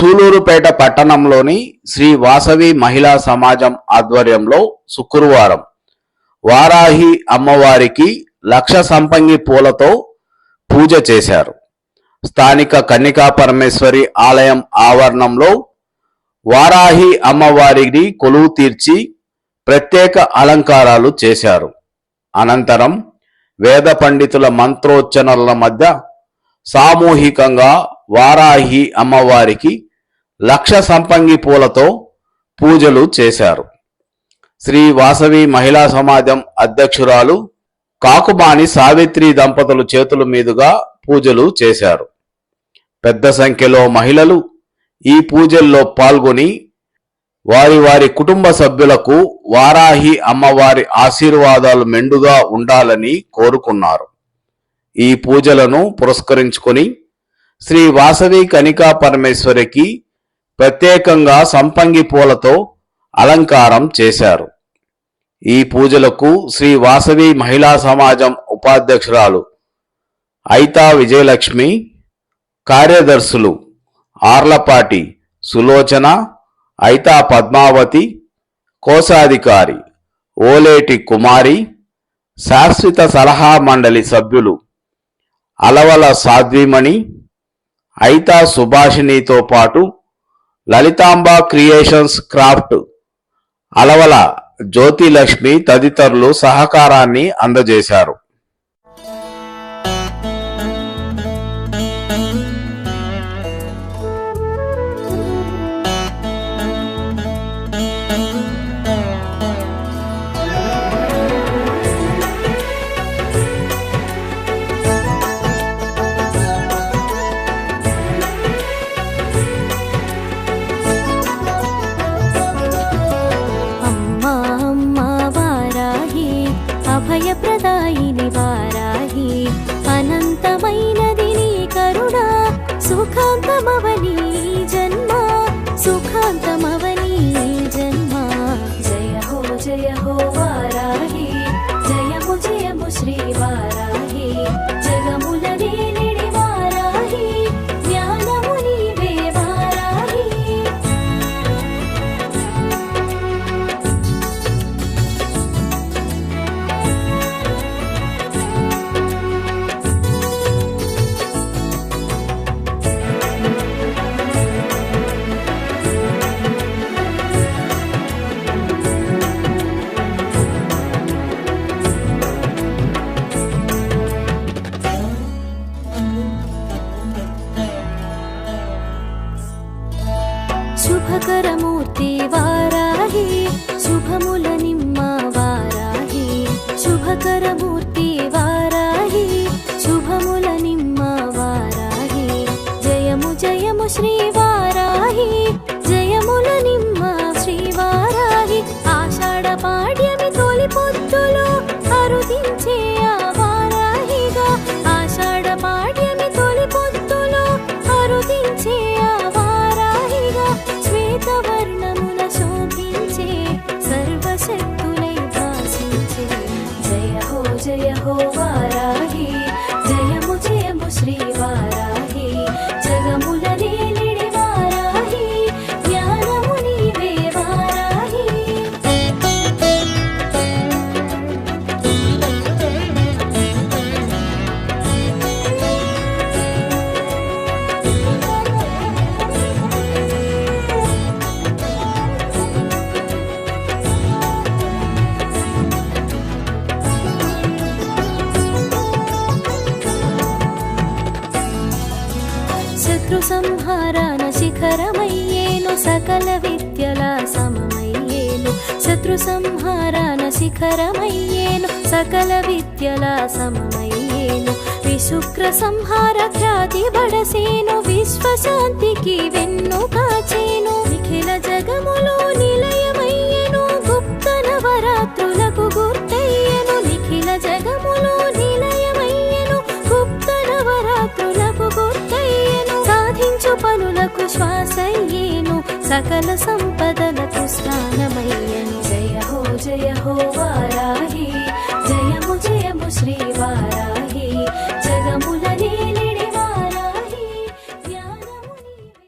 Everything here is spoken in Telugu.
సూలూరుపేట పట్టణంలోని శ్రీ వాసవి మహిళా సమాజం ఆధ్వర్యంలో శుక్రవారం వారాహి అమ్మవారికి లక్ష సంపంగి పూలతో పూజ చేశారు. స్థానిక కన్నికా పరమేశ్వరి ఆలయం ఆవరణంలో వారాహి అమ్మవారిని కొలువు తీర్చి ప్రత్యేక అలంకారాలు చేశారు. అనంతరం వేద పండితుల మంత్రోచ్చరణల మధ్య సామూహికంగా వారాహి అమ్మవారికి లక్ష సంపంగి పూలతో పూజలు చేశారు. శ్రీ వాసవి మహిళా సమాజం అధ్యక్షురాలు కాకుబాని సావిత్రి దంపతులు చేతుల మీదుగా పూజలు చేశారు. పెద్ద సంఖ్యలో మహిళలు ఈ పూజల్లో పాల్గొని వారి వారి కుటుంబ సభ్యులకు వారాహి అమ్మవారి ఆశీర్వాదాలు మెండుగా ఉండాలని కోరుకున్నారు. ఈ పూజలను పురస్కరించుకొని శ్రీ వాసవి కనికా పరమేశ్వరికి ప్రత్యేకంగా సంపంగి పూలతో అలంకారం చేశారు. ఈ పూజలకు శ్రీ వాసవి మహిళా సమాజం ఉపాధ్యక్షురాలు ఐతా విజయలక్ష్మి కార్యదర్శులు ఆర్లపాటి సులోచన ఐతా పద్మావతి కోశాధికారి ఓలేటి కుమారి శాశ్వత సలహా మండలి సభ్యులు అలవల సాధ్విమణి ఐతా సుభాషిణితో పాటు లలితాంబ క్రియేషన్స్ క్రాఫ్ట్ అలవల జ్యోతిలక్ష్మి తదితరులు సహకారాన్ని అందజేశారు. శుభకరమూర్తి వారాహి శుభముల నిమ్మ వారాహి శుభకరము శత్రు సంహారాన శిఖరమయ్యేను సకల విద్యల సమమయ్యేను. శత్రు సంహారాన శిఖరమయ్యేను సకల విద్యల సమమయ్యేను. విశుక్ర సంహార ఖ్యాతి బడసేను విశ్వశాంతికి వెన్నుగా శ్వాసయ్యేను. సకల సంపదలకు స్నానమయ్యను. జయ హో జయ హో వారాహీ.